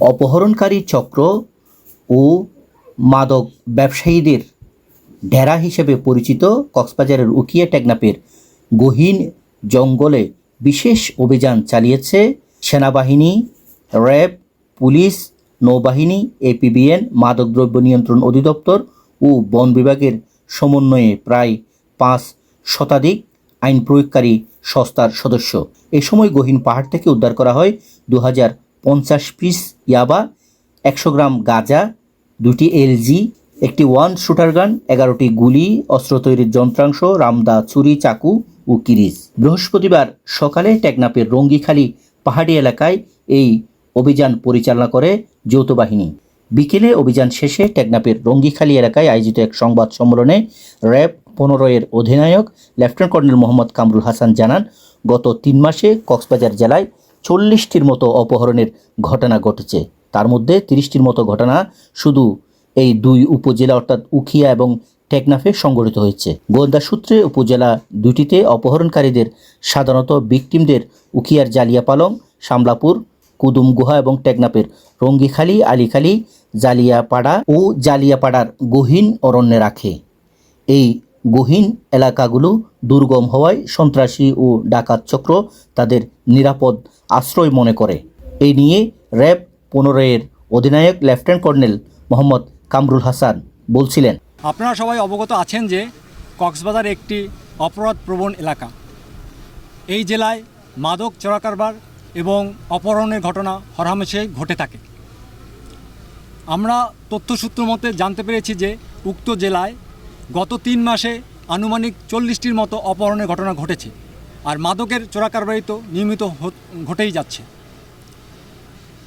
অপহরণকারী চক্র ও মাদক ব্যবসায়ীদের ডেরা হিসেবে পরিচিত কক্সবাজারের উকিয়া টেকনাপের গহীন জঙ্গলে বিশেষ অভিযান চালিয়েছে সেনাবাহিনী, র্যাব, পুলিশ, নৌবাহিনী, এপিবিএন, মাদকদ্রব্য নিয়ন্ত্রণ অধিদপ্তর ও বন বিভাগের সমন্বয়ে প্রায় পাঁচ শতাধিক আইন প্রয়োগকারী সংস্থার সদস্য। এ সময় গহীন পাহাড় থেকে উদ্ধার করা হয় দু হাজার পঞ্চাশ পিস ইয়াবা, একশো গ্রাম গাঁজা, দুটি এলজি, একটি ওয়ান শুটার গান, এগারোটি গুলি, অস্ত্র তৈরির যন্ত্রাংশ, রামদা ছুরি, চাকু ও কিরিজ বৃহস্পতিবার সকালে টেকনাপের রঙ্গিখালী পাহাড়ি এলাকায় এই অভিযান পরিচালনা করে যৌথ বাহিনী বিকেলে অভিযান শেষে টেকনাপের রঙ্গিখালী এলাকায় আয়োজিত এক সংবাদ সম্মেলনে র্যাব পনেরো এর অধিনায়ক লেফটেন্যান্ট কর্নেল মোহাম্মদ কামরুল হাসান জানান, গত তিন মাসে কক্সবাজার জেলায় চল্লিশটির মতো অপহরণের ঘটনা ঘটেছে। তার মধ্যে তিরিশটির মতো ঘটনা শুধু এই দুই উপজেলা অর্থাৎ উখিয়া এবং টেকনাফে সংঘটিত হয়েছে। গোয়েন্দা সূত্রে উপজেলা দুটিতে অপহরণকারীদের সাধারণত ভিকটিমদের উখিয়ার জালিয়াপালং, শামলাপুর কুদুম গুহা এবং টেকনাপের রঙ্গিখালী, আলিখালী, জালিয়াপাড়া ও জালিয়াপাড়ার গহীন অরণ্যে রাখে। এই গহীন এলাকাগুলো দুর্গম হওয়ায় সন্ত্রাসী ও ডাকাত চক্র তাদের নিরাপদ আশ্রয় মনে করে। এই নিয়ে র্যাব পনেরো এর অধিনায়ক লেফটেন্যান্ট কর্নেল মোহাম্মদ কামরুল হাসান বলছিলেন, আপনারা সবাই অবগত আছেন যে কক্সবাজার একটি অপরাধ প্রবণ এলাকা। এই জেলায় মাদক চোরাকারবার এবং অপহরণের ঘটনা হরহামেশাই ঘটে থাকে। আমরা তথ্যসূত্র মতে জানতে পেরেছি যে উক্ত জেলায় গত তিন মাসে আনুমানিক চল্লিশটির মতো অপহরণের ঘটনা ঘটেছে আর মাদকের চোরাকারবারি তো নিয়মিত ঘটেই যাচ্ছে।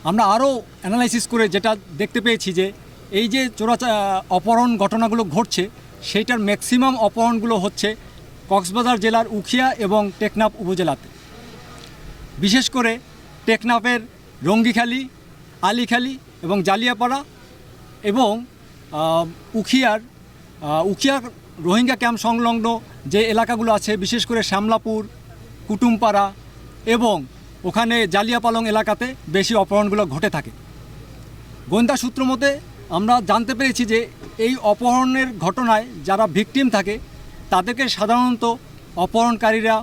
আমরা আরও অ্যানালাইসিস করে যেটা দেখতে পেয়েছি যে এই যে চোরা অপহরণ ঘটনাগুলো ঘটছে, সেইটার ম্যাক্সিমাম অপহরণগুলো হচ্ছে কক্সবাজার জেলার উখিয়া এবং টেকনাফ উপজেলাতে। বিশেষ করে টেকনাফের রঙ্গিখালি, আলিখালি এবং জালিয়াপাড়া এবং উখিয়ার আহ, উখিয়ার রোহিঙ্গা ক্যাম্প সংলগ্ন যে এলাকাগুলো আছে বিশেষ করে শ্যামলাপুর কুটুমপাড়া এবং ওখানে জালিয়াপালং এলাকাতে বেশি অপহরণগুলো ঘটে থাকে। গোয়েন্দা সূত্র মতে আমরা জানতে পেরেছি যে এই অপহরণের ঘটনায় যারা ভিকটিম থাকে তাদেরকে সাধারণত অপহরণকারীরা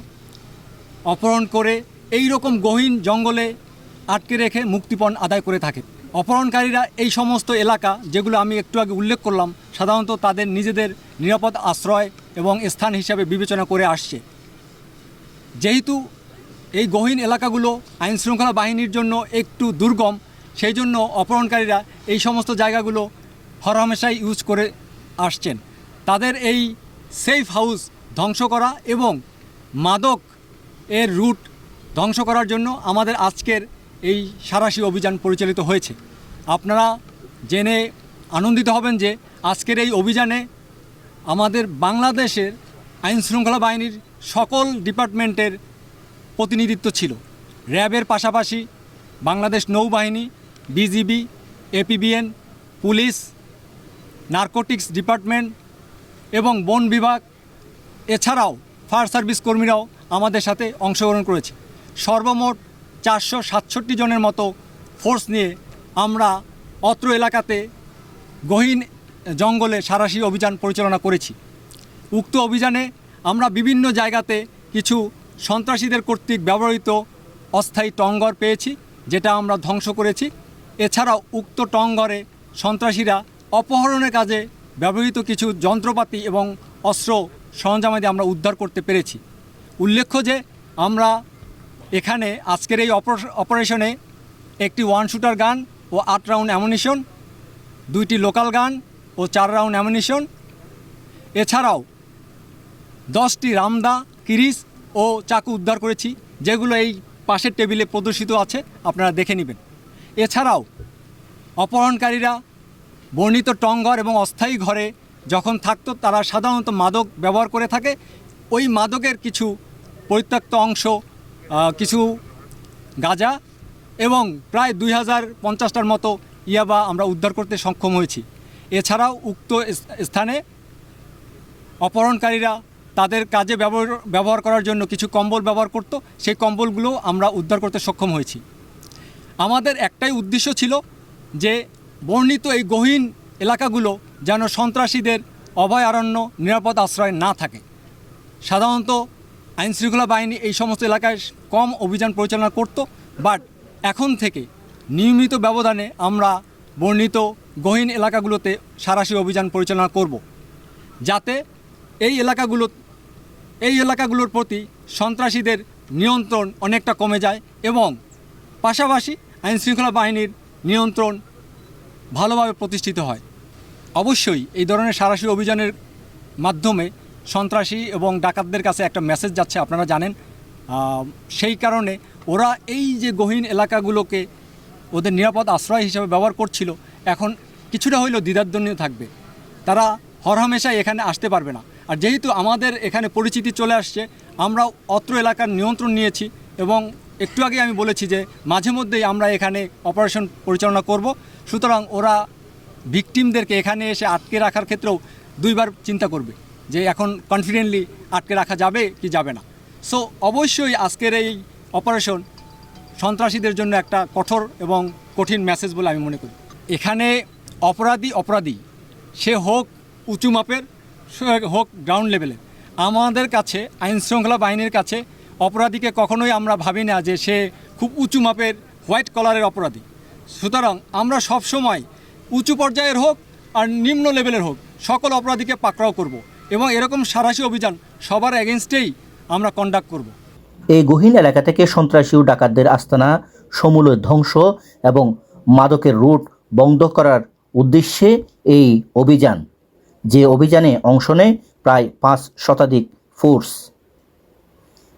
অপহরণ করে এই রকম গহীন জঙ্গলে আটকে রেখে মুক্তিপণ আদায় করে থাকে। অপহরণকারীরা এই সমস্ত এলাকা, যেগুলো আমি একটু আগে উল্লেখ করলাম, সাধারণত তাদের নিজেদের নিরাপদ আশ্রয় এবং স্থান হিসাবে বিবেচনা করে আসছে। যেহেতু এই গহীন এলাকাগুলো আইন শৃঙ্খলা বাহিনীর জন্য একটু দুর্গম, সেই জন্য অপহরণকারীরা এই সমস্ত জায়গাগুলো হরহামেশাই ইউজ করে আসছেন। তাদের এই সেফ হাউস ধ্বংস করা এবং মাদক এর রুট ধ্বংস করার জন্য আমাদের আজকের এই সারাশি অভিযান পরিচালিত হয়েছে। আপনারা জেনে আনন্দিত হবেন যে আজকের এই অভিযানে আমাদের বাংলাদেশের আইনশৃঙ্খলা বাহিনীর সকল ডিপার্টমেন্টের প্রতিনিধিত্ব ছিল। র্যাবের পাশাপাশি বাংলাদেশ নৌবাহিনী, BGB, APBN, police, narcotics department এবং বন বিভাগ, এছাড়াও ফায়ার সার্ভিস কর্মীরাও আমাদের সাথে অংশগ্রহণ করেছে। সর্বমোট চারশো সাতষট্টি জনের মতো ফোর্স নিয়ে আমরা অত্র এলাকাতে গহীন জঙ্গলে সারাশি অভিযান পরিচালনা করেছি। উক্ত অভিযানে আমরা বিভিন্ন জায়গাতে কিছু সন্ত্রাসীদের কর্তৃক ব্যবহৃত অস্থায়ী টঙ্গর পেয়েছি, যেটা আমরা ধ্বংস করেছি। এছাড়াও উক্ত টঙ্গরে সন্ত্রাসীরা অপহরণের কাজে ব্যবহৃত কিছু যন্ত্রপাতি এবং অস্ত্র সরঞ্জামাদি আমরা উদ্ধার করতে পেরেছি। উল্লেখ্য যে আমরা এখানে আজকের এই অপার- অপারেশনে একটি ওয়ান শুটার গান ও আট রাউন্ড অ্যামুনিশন দুইটি লোকাল গান ও চার রাউন্ড অ্যামুনিশন এছাড়াও দশটি রামদা কিরিস ও চাকু উদ্ধার করেছি, যেগুলো এই পাশের টেবিলে প্রদর্শিত আছে, আপনারা দেখে নেবেন। এছাড়াও অপহরণকারীরা বর্ণিত টংঘর এবং অস্থায়ী ঘরে যখন থাকতো, তারা সাধারণত মাদক ব্যবহার করে থাকে। ওই মাদকের কিছু পরিত্যক্ত অংশ কিছু গাঁজা এবং প্রায় দুই হাজার পঞ্চাশটার মতো ইয়াবা আমরা উদ্ধার করতে সক্ষম হয়েছি। এছাড়াও উক্ত স্থানে অপহরণকারীরা তাদের কাজে ব্যবহার করার জন্য কিছু কম্বল ব্যবহার করত। সেই কম্বলগুলো আমরা উদ্ধার করতে সক্ষম হয়েছি। আমাদের একটাই উদ্দেশ্য ছিল যে বর্ণিত এই গহীন এলাকাগুলো যেন সন্ত্রাসীদের অভয়ারণ্য নিরাপদ আশ্রয় না থাকে। সাধারণত আইনশৃঙ্খলা বাহিনী এই সমস্ত এলাকায় কম অভিযান পরিচালনা করত বাট এখন থেকে নিয়মিত ব্যবধানে আমরা বর্ণিত গহীন এলাকাগুলোতে সারাশি অভিযান পরিচালনা করব। যাতে এই এলাকাগুলো, এই এলাকাগুলোর প্রতি সন্ত্রাসীদের নিয়ন্ত্রণ অনেকটা কমে যায় এবং পাশাপাশি আইনশৃঙ্খলা বাহিনীর নিয়ন্ত্রণ ভালোভাবে প্রতিষ্ঠিত হয়। অবশ্যই এই ধরনের সারাশি অভিযানের মাধ্যমে সন্ত্রাসী এবং ডাকাতদের কাছে একটা মেসেজ যাচ্ছে, আপনারা জানেন। সেই কারণে ওরা এই যে গহীন এলাকাগুলোকে ওদের নিরাপদ আশ্রয় হিসেবে ব্যবহার করছিল, এখন কিছুটা হইলেও দ্বিধাদ্বন্দ্ব থাকবে। তারা হরহামেশাই এখানে আসতে পারবে না। আর যেহেতু আমাদের এখানে পরিচিতি চলে আসছে, আমরা অত্র এলাকার নিয়ন্ত্রণ নিয়েছি এবং একটু আগে আমি বলেছি যে মাঝে মধ্যেই আমরা এখানে অপারেশন পরিচালনা করব। সুতরাং ওরা ভিকটিমদেরকে এখানে এসে আটকে রাখার ক্ষেত্রেও দুইবার চিন্তা করবে। যে এখন কনফিডেন্টলি আটকে রাখা যাবে কি যাবে না। সো অবশ্যই আজকের এই অপারেশন সন্ত্রাসীদের জন্য একটা কঠোর এবং কঠিন মেসেজ বলে আমি মনে করি। এখানে অপরাধী অপরাধী, সে হোক উঁচু মাপের হোক গ্রাউন্ড লেভেলের আমাদের কাছে, আইন শৃঙ্খলা বাহিনীর কাছে অপরাধীকে কখনোই আমরা ভাবি না যে সে খুব উঁচু মাপের হোয়াইট কলারের অপরাধী। সুতরাং আমরা সব সময় উঁচু পর্যায়ের হোক আর নিম্ন লেভেলের হোক, সকল অপরাধীকে পাকড়াও করব। এবং এরকম সারাশি অভিযান সবার এগেনস্টেই আমরা কন্ডাক্ট করব। এই গহীন এলাকা থেকে সন্ত্রাসী ও ডাকাতদের আস্তানা সমূলে ধ্বংস এবং মাদকের রুট বন্ধ করার উদ্দেশ্যে এই অভিযান যে অভিযানে অংশ নেয় প্রায় পাঁচ শতাধিক ফোর্স।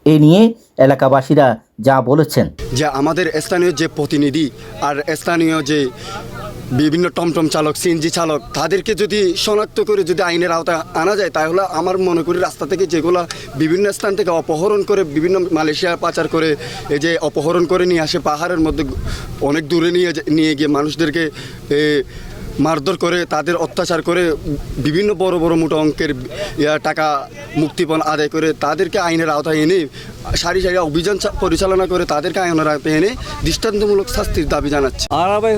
এ নিয়ে এলাকাবাসীরা যা বলেছেন। যে আমাদের স্থানীয় যে প্রতিনিধি আর স্থানীয় যে বিভিন্ন টমটম চালক, সিএনজি চালক, তাদেরকে যদি শনাক্ত করে যদি আইনের আওতায় আনা যায়, তাহলে আমার মনে করি রাস্তা থেকে যেগুলো বিভিন্ন স্থান থেকে অপহরণ করে বিভিন্ন মালয়েশিয়া পাচার করে, এই যে অপহরণ করে নিয়ে আসে পাহাড়ের মধ্যে, অনেক দূরে নিয়ে নিয়ে গিয়ে মানুষদেরকে মারধর করে, তাদের অত্যাচার করে, বিভিন্ন বড় বড় মোটা অঙ্কের টাকা মুক্তিপণ আদায় করে তাদেরকে আইনের আওতায় এনে, সারি সারি অভিযান পরিচালনা করে তাদেরকে আইনের আওতায় এনে দৃষ্টান্তমূলক শাস্তির দাবি জানাচ্ছে। আর আবার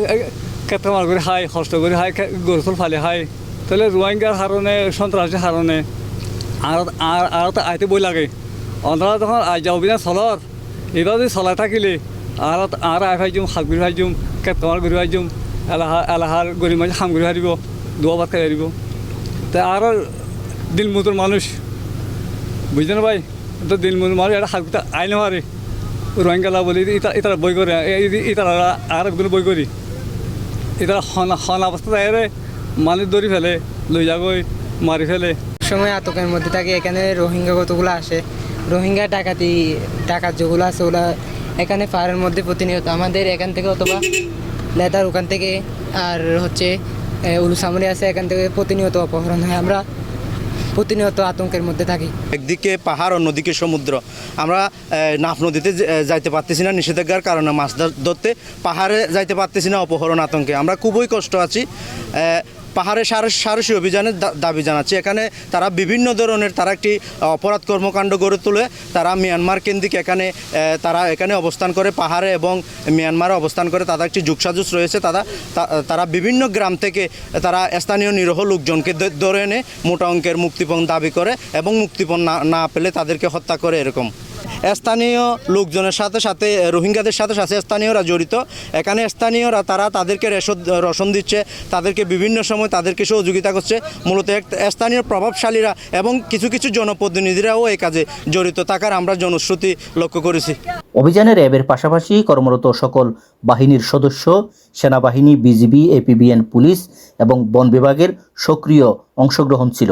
কেটে মার করে হাই কষ্ট করে হাই গরুফল ফালে হাই তাহলে রোহিঙ্গার হারণে, সন্ত্রাসের হারণে, আর আর আর তো আইতে বই লাগে। অন্তরা তখন আই যা অভিযান চলর এবার যদি চলাই থাকিলে, আর আর আই ভাইজুম, হাত ফাইজুম কেটে মার ঘুরি ফাইজুম এলাহা, এলাহার গরিব মাঝে হাম ঘুরি হারিব, দোয়া ভাত খাই হারিব। তা আর দিল মতোর মানুষ, বুঝলেন ভাই? তো দিল মতো মানুষ এটা হাত আইলে মারে রোহিঙ্গালা বলি ইতা ইতারা বই করে ইতারা আর একগুলো বই করি। এটা হন হন অবস্থা এরে মানুষ ধরি ফেলে লই যাগই মারি ফেলে। সময় আতঙ্কের মধ্যে থাকে, এখানে রোহিঙ্গা কতগুলো আসে? রোহিঙ্গা ডাকাতি, ডাকাত যেগুলো আছে ওগুলো এখানে পাহাড়ের মধ্যে প্রতিনিয়ত। আমাদের এখান থেকে অথবা লেদার ওখান থেকে, আর হচ্ছে উলুসামরি আছে, এখান থেকে প্রতিনিয়ত অপহরণ হয়। আমরা প্রতিনিয়ত আতঙ্কের মধ্যে থাকি। একদিকে পাহাড়, অন্যদিকে সমুদ্র। আমরা নাফ নদীতে যাইতে পারতেছি না, নিষেধাজ্ঞার কারণে মাছ ধর- ধরতে। পাহাড়ে যাইতে পারতেছি না, অপহরণ আতঙ্কে। আমরা খুবই কষ্ট আছি। পাহাড়ে সার সারসী অভিযানের দাবি জানাচ্ছে। এখানে তারা বিভিন্ন ধরনের তারা একটি অপরাধ কর্মকাণ্ড গড়ে তোলে। তারা মিয়ানমার কেন্দ্রিক এখানে তারা এখানে অবস্থান করে পাহাড়ে এবং মিয়ানমারে অবস্থান করে। তাদের একটি যুগসাজুস রয়েছে। তারা তারা বিভিন্ন গ্রাম থেকে তারা স্থানীয় নিরহ লোকজনকে ধরে এনে মোটা অঙ্কের মুক্তিপণ দাবি করে এবং মুক্তিপণ না পেলে তাদেরকে হত্যা করে এরকম। স্থানীয় লোকজনের সাথে সাথে রোহিঙ্গাদের সাথে সাথে স্থানীয়রা জড়িত। এখানে স্থানীয়রা, তারা তাদেরকে রেশন রসন দিচ্ছে, তাদেরকে বিভিন্ন সময় তাদেরকে সহযোগিতা করছে। মূলত স্থানীয় প্রভাবশালীরা এবং কিছু কিছু জনপ্রতিনিধিরাও এই কাজে জড়িত, থাকার আমরা জনশ্রুতি লক্ষ্য করেছি। অভিযানে র্যাবের পাশাপাশি কর্মরত সকল বাহিনীর সদস্য, সেনাবাহিনী, বিজিবি, এপিবিএন পুলিশ এবং বন বিভাগের সক্রিয় অংশগ্রহণ ছিল।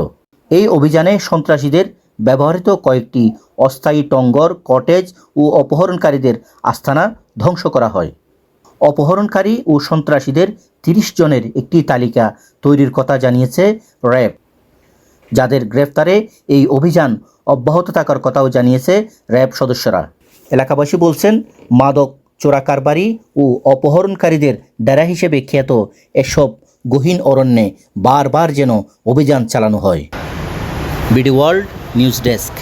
এই অভিযানে সন্ত্রাসীদের ব্যবহৃত কয়েকটি অস্থায়ী টঙ্গর, কটেজ ও অপহরণকারীদের আস্তানা ধ্বংস করা হয়। অপহরণকারী ও সন্ত্রাসীদের তিরিশ জনের একটি তালিকা তৈরির কথা জানিয়েছে র্যাব। যাদের গ্রেফতারে এই অভিযান অব্যাহত থাকার কথাও জানিয়েছে র্যাব সদস্যরা। এলাকাবাসী বলছেন, মাদক চোরাকারবারি ও অপহরণকারীদের ডেরা হিসেবে খ্যাত এসব গহীন অরণ্যে বারবার যেন অভিযান চালানো হয়। BD world news desk